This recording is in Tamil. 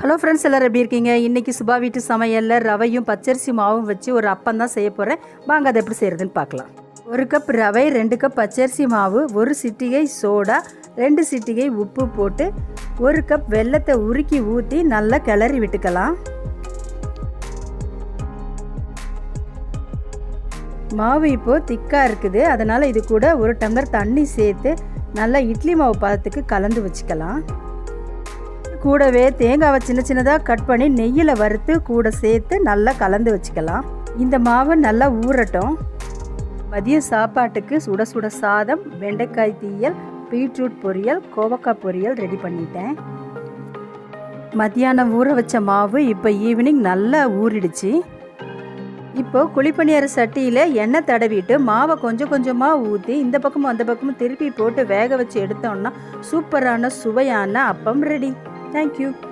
ஹலோ ஃப்ரெண்ட்ஸ் எல்லோரும் எப்படி இருக்கீங்க? இன்றைக்கி சுபா வீட்டு சமையலில் ரவையும் பச்சரிசி மாவும் வச்சு ஒரு அப்பம் தான் செய்ய போகிறேன் வாங்க அதை எப்படி செய்கிறதுன்னு பார்க்கலாம். ஒரு கப் ரவை ரெண்டு கப் பச்சரிசி மாவு ஒரு சிட்டிகை சோடா ரெண்டு சிட்டிகை உப்பு போட்டு ஒரு கப் வெல்லத்தை உருக்கி ஊற்றி நல்லா கிளறி விட்டுக்கலாம். மாவு இப்போது திக்காக இருக்குது. அதனால் இது கூட ஒரு டம்ளர் தண்ணி சேர்த்து நல்லா இட்லி மாவு பதத்துக்கு கலந்து வச்சுக்கலாம். கூடவே தேங்காவை சின்ன சின்னதாக கட் பண்ணி நெய்யில் வறுத்து கூட சேர்த்து நல்லா கலந்து வச்சுக்கலாம். இந்த மாவு நல்லா ஊறட்டும். மதிய சாப்பாட்டுக்கு சுட சுட சாதம் வெண்டைக்காய் தீயல் பீட்ரூட் பொரியல் கோவக்காய் பொரியல் ரெடி பண்ணிட்டேன். மத்தியானம் ஊற வச்ச மாவு இப்போ ஈவினிங் நல்லா ஊறிடுச்சு. இப்போ குழிப்பணியார சட்டியில் எண்ணெய் தடவிட்டு மாவை கொஞ்சம் கொஞ்சமாக ஊற்றி இந்த பக்கமும் அந்த பக்கமும் திருப்பி போட்டு வேக வச்சு எடுத்தோம்னா சூப்பரான சுவையான அப்பம் ரெடி Thank you.